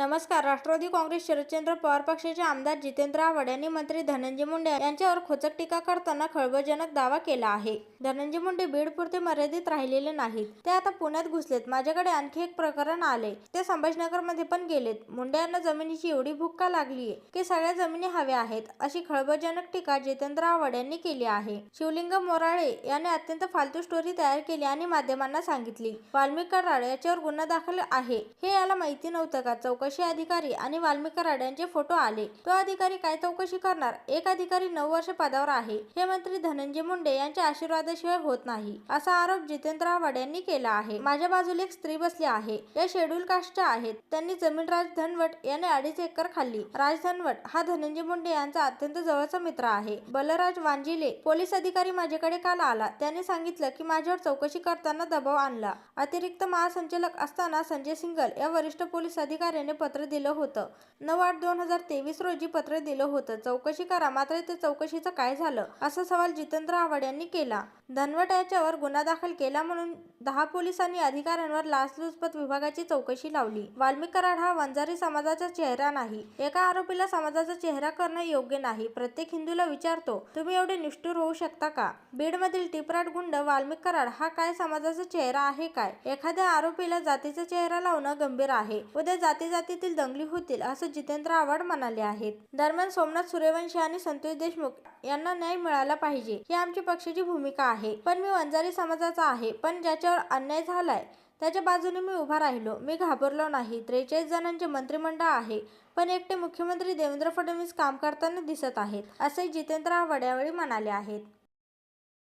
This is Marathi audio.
नमस्कार राष्ट्रवादी काँग्रेस शरदचंद्र पवार पक्षाचे आमदार जितेंद्र आव्हाड यांनी मंत्री धनंजय मुंडे यांच्यावर खोचक टीका करताना खळबळजनक दावा केला आहे. धनंजय मुंडे बीडपुरते मर्यादित राहिलेले नाहीत. ते आता पुण्यात घुसलेत. माझ्याकडे आणखी एक प्रकरण आले ते संभाजीनगरमध्ये पण गेलेत. मुंडे यांना जमिनीची एवढी भूक का लागलीये? की सगळ्या जमिनी हव्या आहेत? अशी खळबळजनक टीका जितेंद्र आव्हाड यांनी केली आहे. शिवलिंग मोराळे याने अत्यंत फालतू स्टोरी तयार केली आणि माध्यमांना सांगितली. वाल्मिक कराड याच्यावर गुन्हा दाखल आहे. हे याला माहिती नव्हतं का? चौकशी अधिकारी आणि वाल्मिकी कराड यांचे फोटो आले? तो अधिकारी काय चौकशी करणार? एक अधिकारी नऊ वर्ष पदावर आहे. हे मंत्री धनंजय मुंडे यांच्या आशीर्वादाशिवाय होत नाही असा आरोप जितेंद्र आव्हाड यांनी केला आहे. माझ्या बाजूला एक स्त्री बसली आहे. या शेड्यूल कास्टच्या आहेत. त्यांनी जमीन राज धनवट याने अडीच एकर खाल्ली. राज धनवट हा धनंजय मुंडे यांचा अत्यंत जवळचा मित्र आहे. बलराज वांजिले पोलीस अधिकारी माझ्याकडे काल आला. त्याने सांगितलं की माझ्यावर चौकशी करताना दबाव आणला. अतिरिक्त महासंचालक असताना संजय सिंगल या वरिष्ठ पोलीस अधिकाऱ्याने पत्र दिलं होतं. नऊ आठ दोन हजार तेवीस रोजी पत्र दिलं होतं. चौकशी करा मात्र ते चौकशीचं काय झालं? असा सवाल जितेंद्र आव्हाड यांनी केला. धनवट याच्यावर गुन्हा दाखल केला म्हणून दहा पोलिसांनी अधिकाऱ्यांवर लाचलुचपत विभागाची चौकशी लावली. वाल्मिक कराड हा वंजारी समाजाचा चेहरा नाही. एका आरोपीला समाजाचा चेहरा करणं योग्य नाही. प्रत्येक हिंदूला विचारतो तुम्ही एवढे निष्ठुर होऊ शकता का? बीडमधील टिपराट गुंड वाल्मिक कराड हा काय समाजाचा चेहरा आहे काय? एखाद्या आरोपीला जातीचा चेहरा लावणं गंभीर आहे. उद्या जाती जातीतील दंगली होतील असं जितेंद्र आव्हाड म्हणाले आहेत. दरम्यान सोमनाथ सूर्यवंशी आणि संतोष देशमुख यांना न्याय मिळाला पाहिजे ही आमची पक्षाची भूमिका आहे. पण मी वंजारी समाजाचा आहे पण ज्याच्यावर अन्याय झालाय त्याच्या बाजूने मी उभा राहिलो. मी घाबरलो नाही. त्रेचाळीस जणांचे मंत्रिमंडळ आहे पण एकटे मुख्यमंत्री देवेंद्र फडणवीस काम करताना दिसत आहेत असे जितेंद्र आव्हाड यावेळी म्हणाले आहेत.